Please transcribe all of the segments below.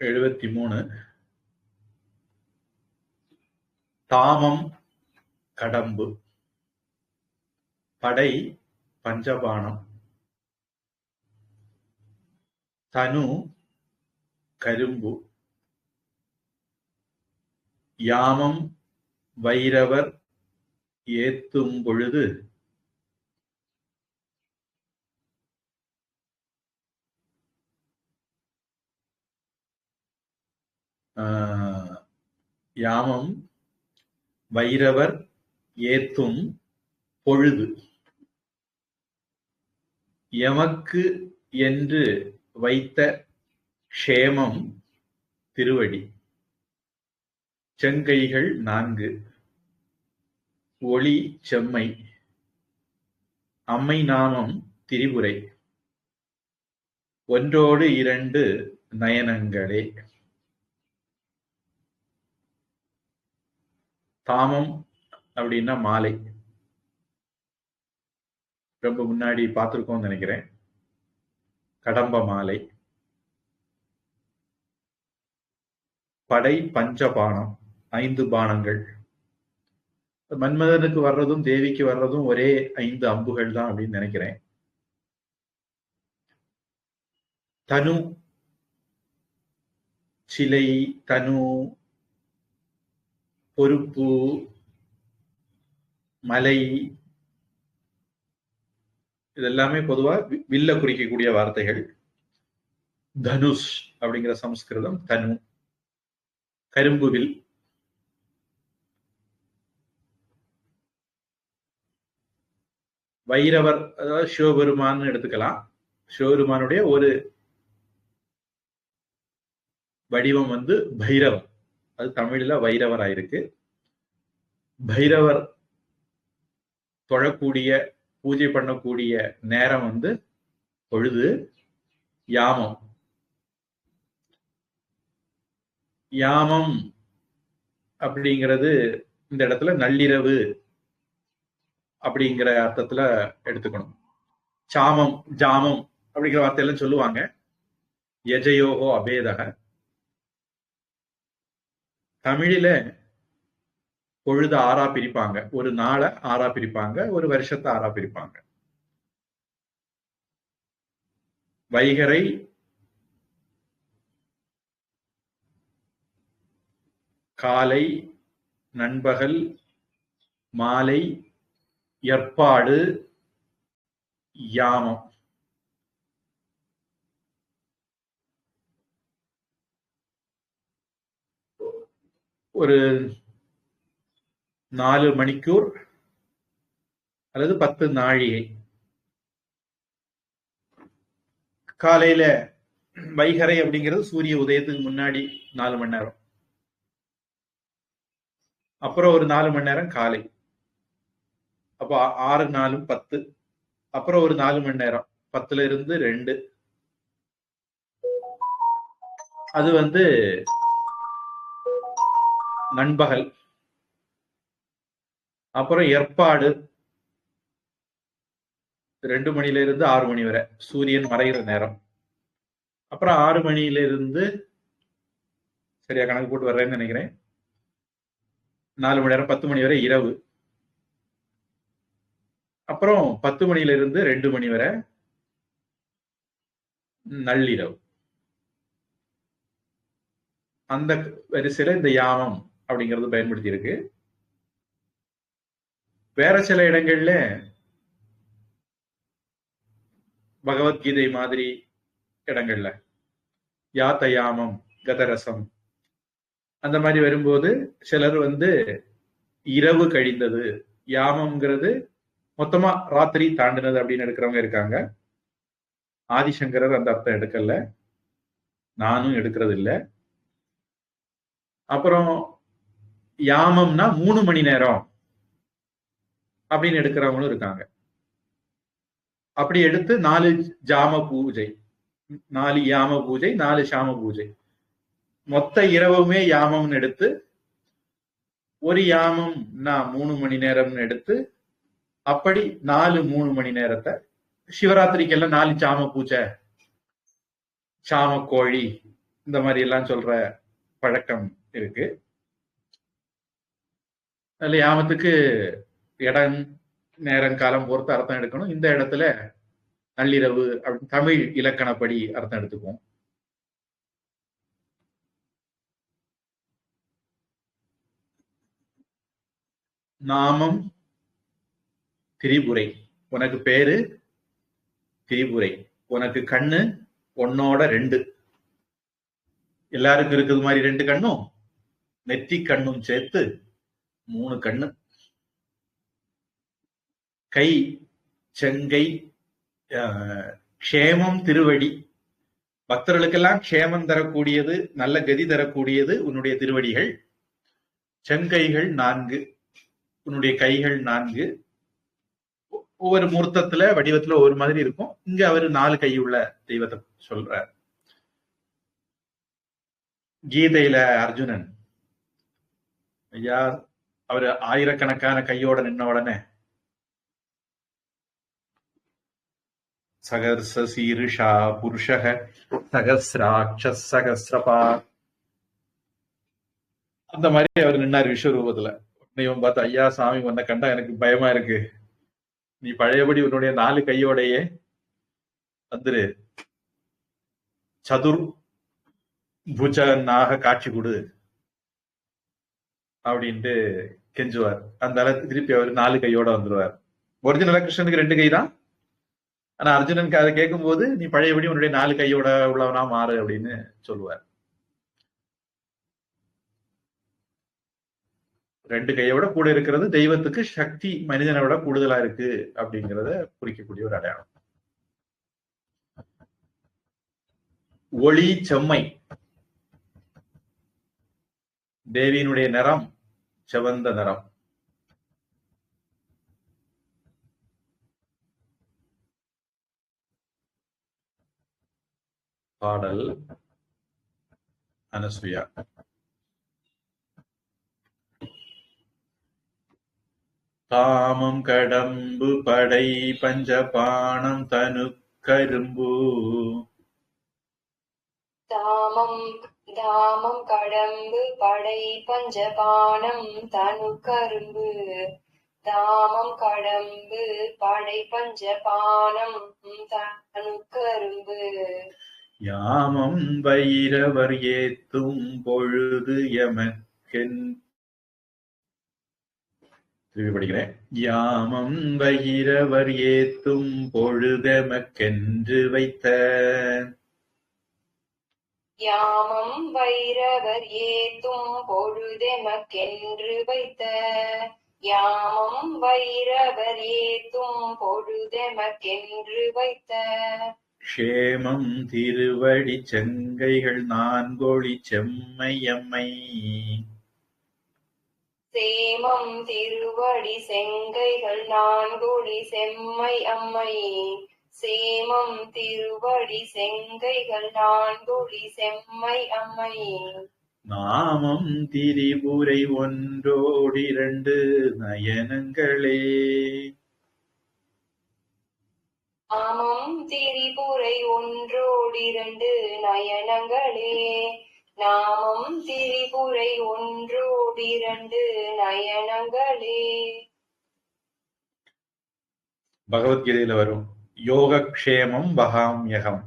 எழுபத்தி மூணு தாமம் கடம்பு. படை பஞ்சபாணம் தனு கரும்பு. யாமம் வைரவர் ஏத்தும் பொழுது யாமம் வைரவர் ஏத்தும் பொழுது. எமக்கு என்று வைத்த க்ஷேமம் திருவடி. செங்கைகள் நான்கு. ஒளி செம்மை. அம்மை நாமம் திரிபுரை. ஒன்றோடு இரண்டு நயனங்களே. தாமம் அப்படின்னா மாலை. ரொம்ப முன்னாடி பார்த்திருக்கோம்னு நினைக்கிறேன். கடம்ப மாலை. படை பஞ்சபானம் ஐந்து பானங்கள். மன்மதனுக்கு வர்றதும் தேவிக்கு வர்றதும் ஒரே ஐந்து அம்புகள் தான் அப்படின்னு நினைக்கிறேன். தனு சிலை தனு பொறுப்பு மலை இதெல்லாமே பொதுவா வி- வில்ல குறிக்கக்கூடிய வார்த்தைகள். தனுஷ் அப்படிங்கிற சமஸ்கிருதம் தனு. கரும்பு வில். வைரவர் அதாவது சிவபெருமான் எடுத்துக்கலாம். சிவபெருமானுடைய ஒரு வடிவம் வந்து பைரவம். அது தமிழ்ல வைரவர் ஆயிருக்கு பைரவர் தொழக்கூடிய பூஜை பண்ணக்கூடிய நேரம் வந்து பொழுது யாமம். யாமம் அப்படிங்கிறது இந்த இடத்துல நள்ளிரவு அப்படிங்கிற அர்த்தத்துல எடுத்துக்கணும். சாமம் ஜாமம் அப்படிங்கிற வார்த்தையெல்லாம் சொல்லுவாங்க. எஜயோகோ அபேதக. தமிழில பொழுது ஆறா பிரிப்பாங்க. ஒரு நாளை ஆறா பிரிப்பாங்க ஒரு வருஷத்தை ஆறா பிரிப்பாங்க. வைகரை காலை நண்பகல் மாலை ஏற்பாடு யாமம். ஒரு நாலு மணிக்கூர் அல்லது பத்து நாழிகை. காலையில வைகரை அப்படிங்கிறது சூரிய உதயத்துக்கு முன்னாடி நாலு மணி நேரம். அப்புறம் ஒரு நாலு மணி நேரம் காலை. அப்போ ஆறு நாலும் பத்து. அப்புறம் ஒரு நாலு மணி நேரம். பத்துல இருந்து ரெண்டு. அது வந்து நண்பகல். அப்புறம் ஏற்பாடு. ரெண்டு மணில இருந்து ஆறு மணி வரை. சூரியன் மறைகிற நேரம். அப்புறம் ஆறு மணியில இருந்து சரியா கணக்கு போட்டு வர்றேன்னு நினைக்கிறேன். நாலு மணி நேரம் பத்து மணி வரை இரவு. அப்புறம் பத்து மணியில இருந்து ரெண்டு மணி வரை நள்ளிரவு. அந்த வரிசையில இந்த யாமம். அப்படிங்கிறது பயன்படுத்தி இருக்கு வேற சில இடங்கள்ல பகவத்கீதை மாதிரி இடங்கள்ல யாத்தயாமம் கதரசம் அந்த மாதிரி வரும்போது சிலர் வந்து இரவு கழிந்தது யாமம்ங்கிறது மொத்தமா ராத்திரி தாண்டினது அப்படின்னு எடுக்கிறவங்க இருக்காங்க. ஆதிசங்கரர் அந்த அர்த்தம் எடுக்கல. நானும் எடுக்கிறது இல்ல அப்புறம் யாமம்னா மூணு மணி நேரம் அப்படின்னு எடுக்கிறவங்களும் இருக்காங்க. அப்படி எடுத்து நாலு ஜாம பூஜை நாலு யாம பூஜை நாலு சாம பூஜை. மொத்த இரவுமே யாமம்னு எடுத்து ஒரு யாமம் நான் மூணு மணி நேரம்னு எடுத்து அப்படி நாலு மூணு மணி நேரத்தை சிவராத்திரிக்கெல்லாம் நாலு சாம பூஜை. சாம கோழி இந்த மாதிரி எல்லாம் சொல்ற பழக்கம் இருக்கு. அதுல யாமத்துக்கு இடம் நேரம் காலம் பொறுத்து அர்த்தம் எடுக்கணும். இந்த இடத்துல நள்ளிரவு அப்படின்னு தமிழ் இலக்கணப்படி அர்த்தம் எடுத்துக்குவோம். நாமம் திரிபுரை. உனக்கு பேரு? திரிபுரை. உனக்கு கண்ணு? உன்னோட ரெண்டு. எல்லாருக்கும் இருக்கிறது மாதிரி ரெண்டு கண்ணும்? நெத்தி கண்ணும் சேர்த்து மூணு கண்ணு. கை செங்கை ஆஹ், க்ஷேமம் திருவடி. பக்தர்களுக்கெல்லாம் க்ஷேமம் தரக்கூடியது நல்ல கதி தரக்கூடியது உன்னுடைய திருவடிகள். செங்கைகள் நான்கு உன்னுடைய கைகள் நான்கு. ஒவ்வொரு மூர்த்தத்துல வடிவத்துல ஒவ்வொரு மாதிரி இருக்கும். இங்க அவர் நாலு கை உள்ள தெய்வத்தை சொல்றார். கீதையில அர்ஜுனன் ஐயா அவர் ஆயிரக்கணக்கான கையோட நின்ன உடனே சகர்ச சீருஷா புருஷக சகசிராட்ச சகசிரபா அந்த மாதிரி அவர் நின்னார் விஸ்வரூபத்துல. உடனே இவன் பார்த்து ஐயா சாமி உன்னை கண்டா எனக்கு பயமா இருக்கு. நீ பழையபடி உன்னுடைய நாலு கையோடையே வந்துரு. சதுர் புஜனாக காட்சி கொடு. அப்படின்ட்டு கெஞ்சுவார். அந்த அளவுக்கு திருப்பி அவர் நாலு கையோட வந்துருவார். ஒரிஜினலா கிருஷ்ணனுக்கு ரெண்டு கை தான் ஆனா அர்ஜுனனுக்கு அதை கேட்கும்போது நீ பழையபடி உன்னுடைய நாலு கையோட உள்ளவனா மாறு அப்படின்னு சொல்லுவார். ரெண்டு கையோட கூட இருக்கிறது தெய்வத்துக்கு சக்தி மனிதனை விட கூடுதலா இருக்கு அப்படிங்கிறத குறிக்கக்கூடிய ஒரு அடையாளம். ஒளி செம்மை. தேவியினுடைய நிறம் செவந்த நிறம். பாடல் அனசுயா காமம் கடம்பு படை பஞ்சபாணம் தனு கரும்பு தாமம் தாமம் கடம்பு படை பஞ்சபானம் தனு கரும்பு. தாமம் கடம்பு படை பஞ்சபானம் தனு கரும்பு. யாமம் வைரவர் ஏத்தும் பொழுது எமக்கென். திருப்பி படிக்கிறேன். யாமம் வைரவர் ஏத்தும் பொழுதெமக்கென்று வைத்த. யாமம் வைரவர் ஏத்தும் பொழுதெமக்கென்று வைத்த? யாமம் வைரவர் ஏத்தும் பொழுதெமக்கென்று வைத்த? க்ஷேமம் திருவடி செங்கைகள் நான்கொழி செம்மையம்மை. சேமம் திருவடி செங்கைகள் நான்குழி செம்மை அம்மை சேமம் திருவடி செங்கைகள் நான்குழி செம்மை அம்மை. நாமம் திரிபுரை ஒன்றோடிரண்டு நயனங்களே. நாமம் திரிபுரை ஒன்றோடிரண்டு நயனங்களே. நாமம் திரிபுரை ஒன்றோடிரண்டு நயனங்களே. பகவத்கீதையில வரும். யோகக்ஷேமம் வகாம்யகம்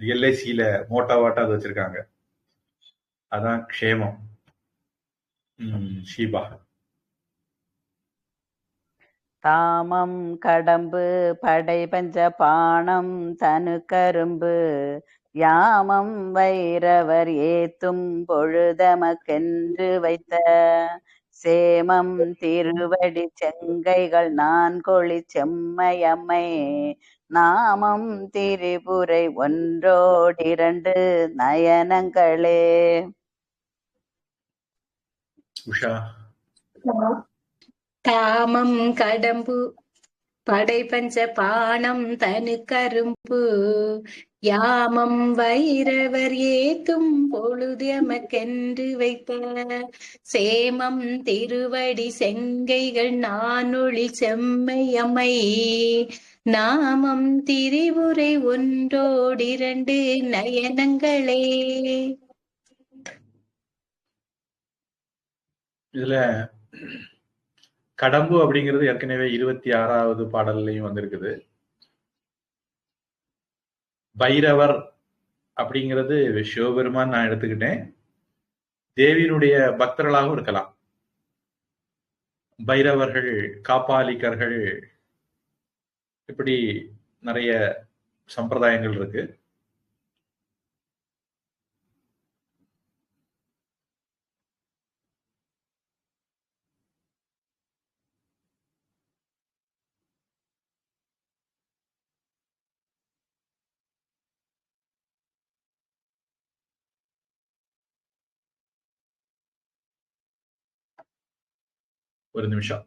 எல்ஐசியில மோட்டாவாட்டா அது வச்சிருக்காங்க. அதான் க்ஷேமம். உம் ஷீபா. தாமம் கடம்பு படை பஞ்ச பானம் தனு கரும்பு யாமம் வைரவர் ஏத்தும் பொழுதமக்கென்று வைத்த சேமம் திருவடி செங்கைகள் நான் கொளி செம்மையம்மை. நாமம் திரிபுரை ஒன்றோடிரண்டு நயனங்களே. உஷா. தாமம் கடம்பு படை பஞ்ச தனு கரும்பு. யாமம் வைரவர் ஏத்தும் பொழுது எமக்கென்று வைத்த சேமம் திருவடி செங்கைகள் நானொளி செம்மையம்மை. நாமம் திரிபுரை ஒன்றோடிரண்டு நயனங்களே. இதுல கடம்பு அப்படிங்கிறது ஏற்கனவே இருபத்தி ஆறாவது பாடல்லையும் வந்திருக்குது. பைரவர் அப்படிங்கிறது சிவபெருமான் நான் எடுத்துக்கிட்டேன். தேவியினுடைய பக்தர்களாகவும் இருக்கலாம். பைரவர்கள் காப்பாளிக்கர்கள் இப்படி நிறைய சம்பிரதாயங்கள் இருக்கு. ஒரு நிமிஷம்.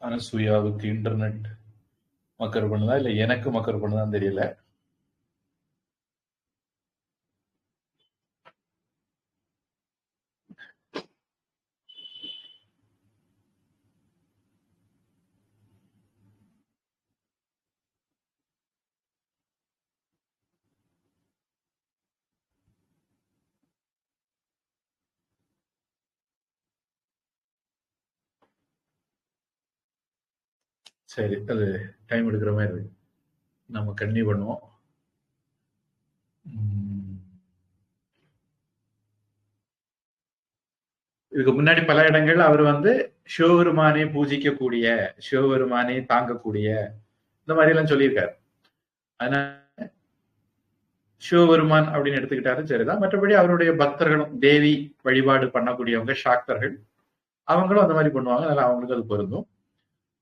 அனசூயாவுக்கு இன்டர்நெட் மக்கர் பண்ணுதா? இல்ல எனக்கு மக்கர் பண்ணுதான்னு தெரியல. சரி அது டைம் எடுக்கிற மாதிரி இருக்கு. நம்ம கண்டினியூ பண்ணுவோம். இதுக்கு முன்னாடி பல இடங்கள் அவர் வந்து சிவபெருமானை பூஜிக்கக்கூடிய சிவபெருமானை தாங்கக்கூடிய இந்த மாதிரி எல்லாம் சொல்லியிருக்காரு. அதனால சிவபெருமான் அப்படின்னு எடுத்துக்கிட்டாலும் சரிதான். மற்றபடி அவருடைய பக்தர்களும் தேவி வழிபாடு பண்ணக்கூடியவங்க சாக்தர்கள் அவங்களும் அந்த மாதிரி பண்ணுவாங்க. அதனால அவங்களுக்கு அது பொருந்தும்.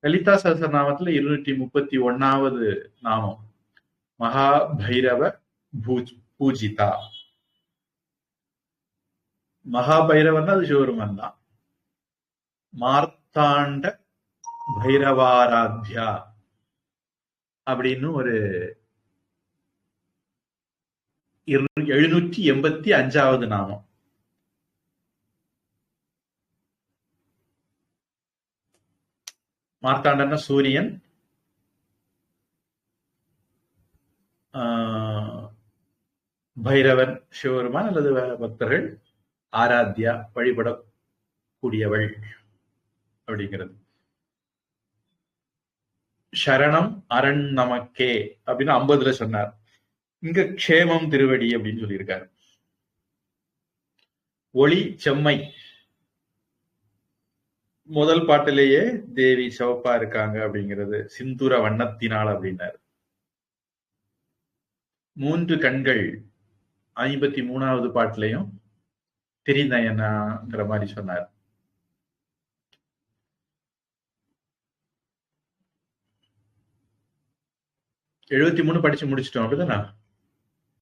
லலிதா சஹஸ்ரநாமத்துல இருநூற்றி முப்பத்தி ஒன்னாவது நாமம். மகா பைரவ பூஜ் பூஜிதா. மகா பைரவன்னா அது சிவபெருமான் தான். மார்த்தாண்ட பைரவாராத்யா அப்படின்னு ஒரு எழுநூற்றி எண்பத்தி அஞ்சாவது நாமம். மார்த்தாண்டன்னா சூரியன். ஆஹ், பைரவன் சிவபெருமான் அல்லது பக்தர்கள் ஆராத்யா வழிபடக்கூடியவள் அப்படிங்கிறது. சரணம் அரண் நமக்கே அப்படின்னு ஐம்பதுல சொன்னார். இங்க க்ஷேமம் திருவடி அப்படின்னு சொல்லியிருக்காரு. ஒளி செம்மை முதல் பாட்டிலேயே தேவி சிவப்பா இருக்காங்க அப்படிங்கிறது சிந்துர வண்ணத்தினால் அப்படின்னாரு. மூன்று கண்கள் ஐம்பத்தி மூணாவது பாட்டிலையும் திரிநயனாங்கிற மாதிரி சொன்னார். எழுபத்தி மூணு படிச்சு முடிச்சிட்டோம் அப்படிதானா?